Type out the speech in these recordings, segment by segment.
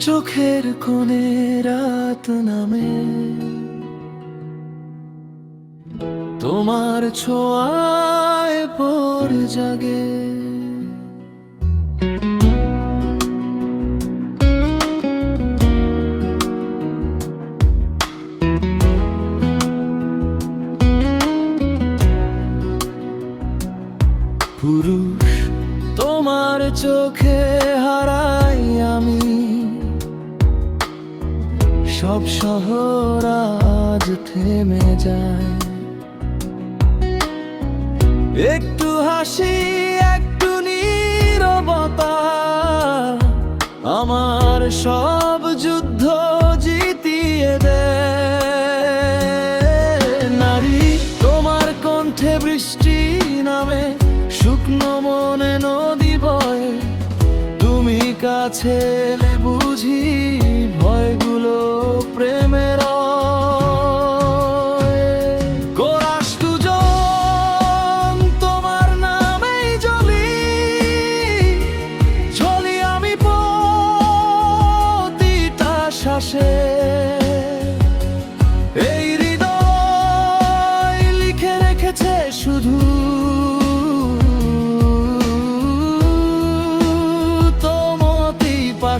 চোখের কোণে রাত নামে। তোমার ছোঁয়ায় পর জাগে। পুরুষ তোমার চোখে শহর থেমে যায় একটু হাসি একটু নীরবতা আমার সব যুদ্ধ জিতিয়ে দেয় নারী তোমার কণ্ঠে বৃষ্টি নামে, শুকনো মনে নদী বয়। তুমি কাছে বুঝি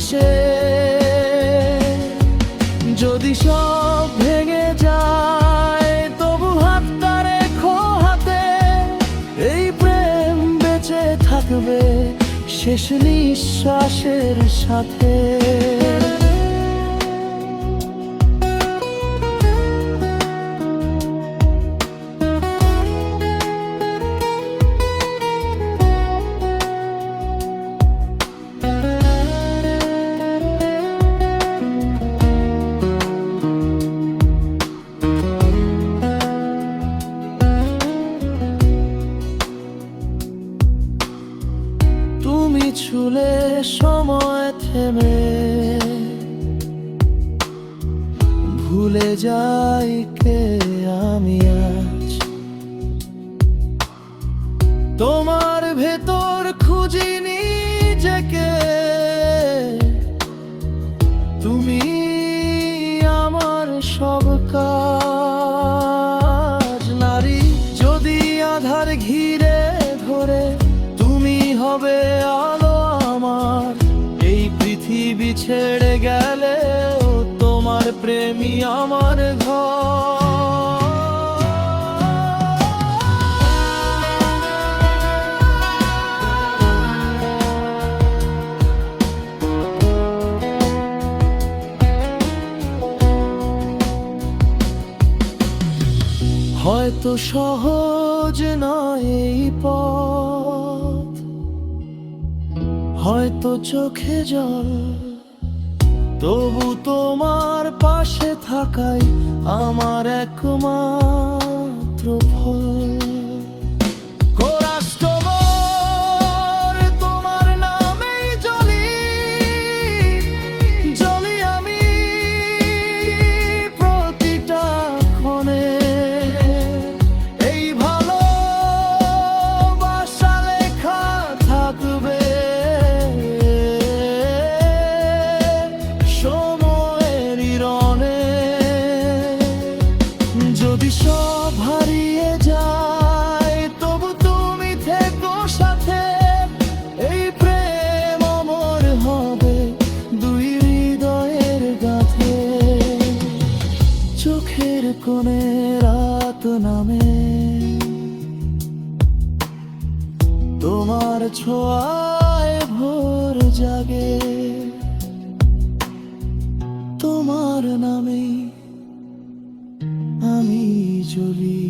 পাশে যদি সব ভেঙে যায়, তবু হাতটা রেখো হাতে। এই প্রেম বেঁচে থাকবে শেষ নিঃশ্বাসের সাথে। সময় থেমে ভুলে যাই কে আমি আজ। তোমার ভেতর খুঁজি নিজেকে তুমি আমার সব ছেড়ে গেলে তোমার প্রেমী আমার ঘর। হয়তো সহজ নয় এই পথ হয়তো চোখে জল তবু তোমার পাশে থাকাই আমার একমাত্র ফল। তোমার ছোঁয়ায় ভোর জাগে। তোমার নামে আমি চলি